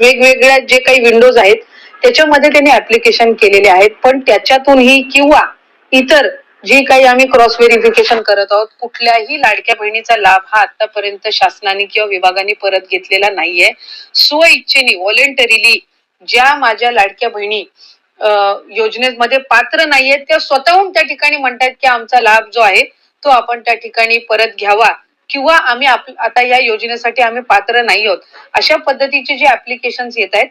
वेगवेगळ्या जे काही विंडोज आहेत त्याच्यामध्ये त्यांनी ऍप्लिकेशन केलेले आहेत. पण त्याच्यातूनही किंवा इतर जी काही आम्ही क्रॉस व्हेरिफिकेशन करत आहोत कुठल्याही लाडक्या बहिणीचा लाभ हा आतापर्यंत शासनाने किंवा विभागाने परत घेतलेला नाहीये. स्व इच्छेने व्हॉलेंटरीली ज्या माझ्या लाडक्या बहिणी योजनेमध्ये पात्र नाहीयेत त्या स्वतःहून त्या ठिकाणी म्हणतात की आमचा लाभ जो आहे तो आपण त्या ठिकाणी परत घ्यावा. किंवा आम्ही आता या योजनेसाठी आम्ही पात्र नाही आहोत. अशा पद्धतीचे जे ऍप्लिकेशन्स येत आहेत